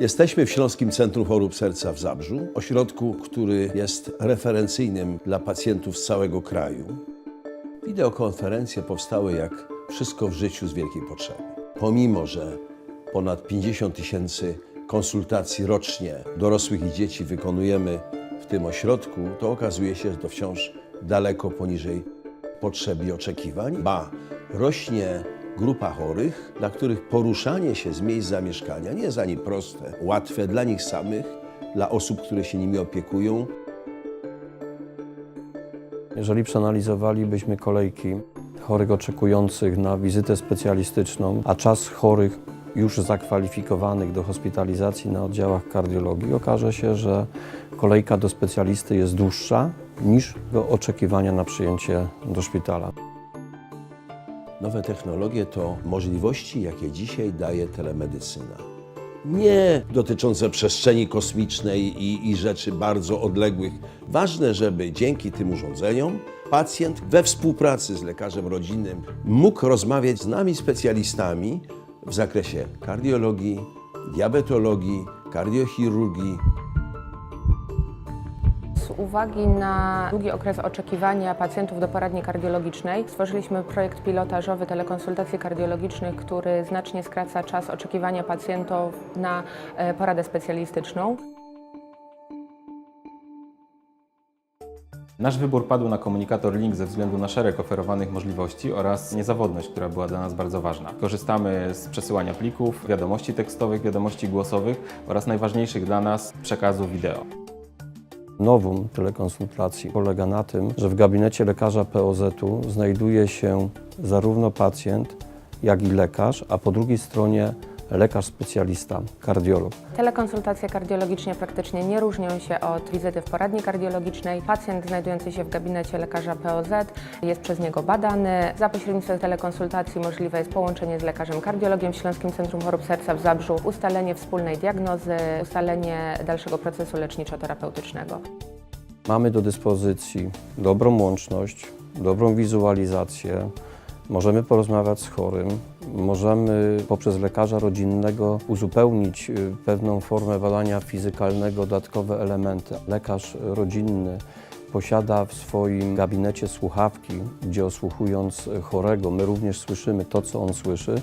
Jesteśmy w Śląskim Centrum Chorób Serca w Zabrzu, ośrodku, który jest referencyjnym dla pacjentów z całego kraju. Wideokonferencje powstały jak wszystko w życiu z wielkiej potrzeby. Pomimo, że ponad 50 tysięcy konsultacji rocznie dorosłych i dzieci wykonujemy w tym ośrodku, to okazuje się, że to wciąż daleko poniżej potrzeb i oczekiwań. Ba, rośnie grupa chorych, dla których poruszanie się z miejsc zamieszkania nie jest ani proste, łatwe dla nich samych, dla osób, które się nimi opiekują, Jeżeli przeanalizowalibyśmy kolejki chorych oczekujących na wizytę specjalistyczną, a czas chorych już zakwalifikowanych do hospitalizacji na oddziałach kardiologii, okaże się, że kolejka do specjalisty jest dłuższa niż do oczekiwania na przyjęcie do szpitala. Nowe technologie to możliwości, jakie dzisiaj daje telemedycyna. Nie dotyczące przestrzeni kosmicznej i, i rzeczy bardzo odległych. Ważne, żeby dzięki tym urządzeniom pacjent we współpracy z lekarzem rodzinnym mógł rozmawiać z nami specjalistami w zakresie kardiologii, diabetologii, kardiochirurgii, Z uwagi na długi okres oczekiwania pacjentów do poradni kardiologicznej stworzyliśmy projekt pilotażowy telekonsultacji kardiologicznych, który znacznie skraca czas oczekiwania pacjentów na e, poradę specjalistyczną. Nasz wybór padł na komunikator Link ze względu na szereg oferowanych możliwości oraz niezawodność, która była dla nas bardzo ważna. Korzystamy z przesyłania plików, wiadomości tekstowych, wiadomości głosowych oraz najważniejszych dla nas przekazu wideo. Nowum telekonsultacji polega na tym, że w gabinecie lekarza POZ-u znajduje się zarówno pacjent, jak i lekarz, a po drugiej stronie lekarz specjalista, kardiolog. Telekonsultacje kardiologiczne praktycznie nie różnią się od wizyty w poradni kardiologicznej. Pacjent znajdujący się w gabinecie lekarza POZ jest przez niego badany. Za pośrednictwem telekonsultacji możliwe jest połączenie z lekarzem kardiologiem w Śląskim Centrum Chorób Serca w Zabrzu, ustalenie wspólnej diagnozy, ustalenie dalszego procesu leczniczo-terapeutycznego. Mamy do dyspozycji dobrą łączność, dobrą wizualizację. Możemy porozmawiać z chorym, możemy poprzez lekarza rodzinnego uzupełnić y, pewną formę badania fizykalnego, dodatkowe elementy. Lekarz rodzinny posiada w swoim gabinecie słuchawki, gdzie osłuchując chorego, my również słyszymy to, co on słyszy.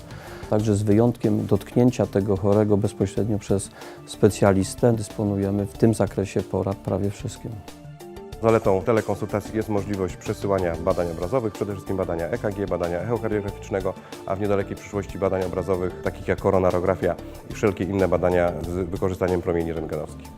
Także z wyjątkiem dotknięcia tego chorego bezpośrednio przez specjalistę, dysponujemy w tym zakresie porad prawie wszystkim. Zaletą telekonsultacji jest możliwość przesyłania badań obrazowych, przede wszystkim badania EKG, badania echokardiograficznego, a w niedalekiej przyszłości badań obrazowych, takich jak koronarografia i wszelkie inne badania z wykorzystaniem promieni rentgenowskich.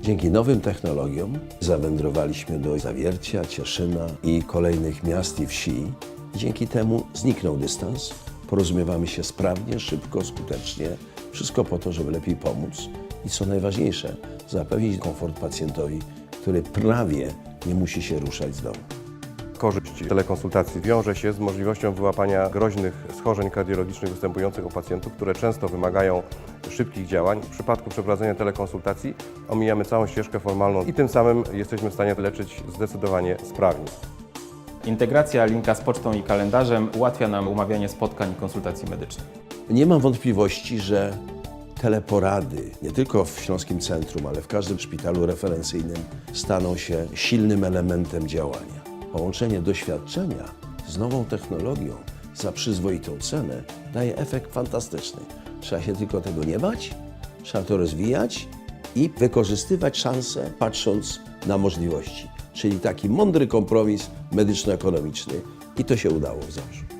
Dzięki nowym technologiom zawędrowaliśmy do Zawiercia, Cieszyna i kolejnych miast i wsi. Dzięki temu zniknął dystans, porozumiewamy się sprawnie, szybko, skutecznie. Wszystko po to, żeby lepiej pomóc i co najważniejsze, zapewnić komfort pacjentowi, który prawie nie musi się ruszać z domu. Korzyść telekonsultacji wiąże się z możliwością wyłapania groźnych schorzeń kardiologicznych występujących u pacjentów, które często wymagają szybkich działań. W przypadku przeprowadzenia telekonsultacji omijamy całą ścieżkę formalną i tym samym jesteśmy w stanie leczyć zdecydowanie sprawniej. Integracja linka z pocztą i kalendarzem ułatwia nam umawianie spotkań i konsultacji medycznych. Nie mam wątpliwości, że teleporady, nie tylko w Śląskim Centrum, ale w każdym szpitalu referencyjnym, staną się silnym elementem działania. Połączenie doświadczenia z nową technologią za przyzwoitą cenę daje efekt fantastyczny. Trzeba się tylko tego nie bać, trzeba to rozwijać i wykorzystywać szanse, patrząc na możliwości. Czyli taki mądry kompromis medyczno-ekonomiczny. I to się udało w Zabrzu.